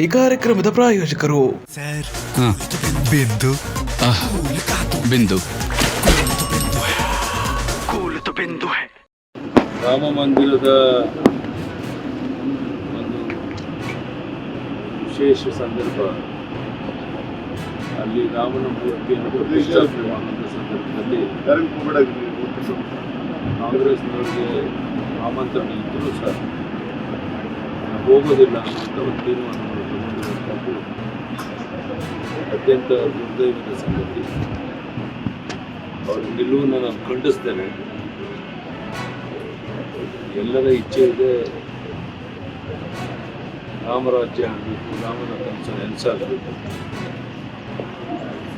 ಈ ಕಾರ್ಯಕ್ರಮದ ಪ್ರಾಯೋಜಕರು. ಹಾಂ. ಬಿಂದು. ಬಿಂದು. ರಾಮ ಮಂದಿರದ ಒಂದು ವಿಶೇಷ ಸಂದರ್ಭ. ಅಲ್ಲಿ ರಾಮನ ಮೂರ್ತಿಯನ್ನು ಪ್ರತಿಷ್ಠಾಪನೆ ಮಾಡುವಂಥ ಸಂದರ್ಭದಲ್ಲಿ ಕಾಂಗ್ರೆಸ್ನವರಿಗೆ ಆಮಂತ್ರಣ ಇದ್ದರೂ ಸಹ ಹೋಗೋದಿಲ್ಲ ಅಂತ ಒಂದು ತೀರ್ಮಾನವನ್ನು ತಗೊಂಡಿರುವಂಥದ್ದು ಅತ್ಯಂತ ದುರ್ದೈವದ ಸಂಗತಿ. ಅವರ ನಿಲುವನ್ನು ನಾನು ಖಂಡಿಸ್ತೇನೆ. ಎಲ್ಲರ ಇಚ್ಛೆ ಇದೆ ರಾಮರಾಜ್ಯ ಆಗಬೇಕು ರಾಮನ ಕನಸು ನೆನೆಸಾಗಬೇಕು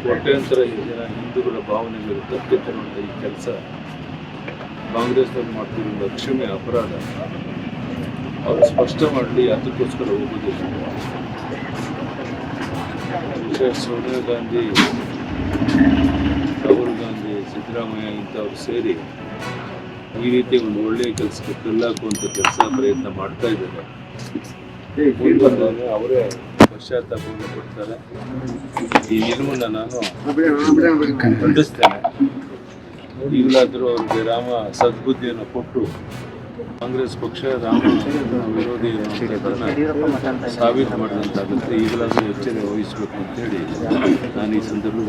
ಕೋಟ್ಯಾಂತರ ಜನ ಹಿಂದೂಗಳ ಭಾವನೆಗಳು ತಪ್ಪಿ ತರುವಂಥ ಈ ಕೆಲಸ ಕಾಂಗ್ರೆಸ್ನಲ್ಲಿ ಮಾಡ್ತಿರುವ ಕ್ಷಮೆ ಅಪರಾಧ. ಅವರು ಸ್ಪಷ್ಟ ಮಾಡಲಿ ಅದಕ್ಕೋಸ್ಕರ ಹೋಗೋದಿಲ್ಲ. ವಿಶೇಷ ಸೋನಿಯಾ ಗಾಂಧಿ ರಾಹುಲ್ ಗಾಂಧಿ ಸಿದ್ದರಾಮಯ್ಯ ಇಂಥವ್ರು ಸೇರಿ ಈ ರೀತಿ ಒಂದು ಒಳ್ಳೆಯ ಕೆಲಸಕ್ಕೆ ಕಲ್ಲಾಕುವಂಥ ಕೆಲಸ ಪ್ರಯತ್ನ ಮಾಡ್ತಾ ಇದ್ದಾರೆ. ಅವರೇ ಪಶ್ಚಾತ್ತಾಪವನ್ನು ಪಡ್ತಾರೆ ಈ ನಿಲುವನ್ನು ನಾನು ಖಂಡಿಸ್ತೇನೆ. ಈಗಲಾದರೂ ಅವ್ರಿಗೆ ರಾಮ ಸದ್ಬುದ್ಧಿಯನ್ನು ಕೊಟ್ಟು ಕಾಂಗ್ರೆಸ್ ಪಕ್ಷ ರಾಮ ವಿರೋಧಿ ಸಾಬೀತು ಮಾಡಿದಂತಾಗುತ್ತೆ. ಈಗಲಾದರೂ ಎಚ್ಚರಿಕೆ ವಹಿಸಬೇಕು ಅಂತೇಳಿ ನಾನು ಈ ಸಂದರ್ಭದಲ್ಲಿ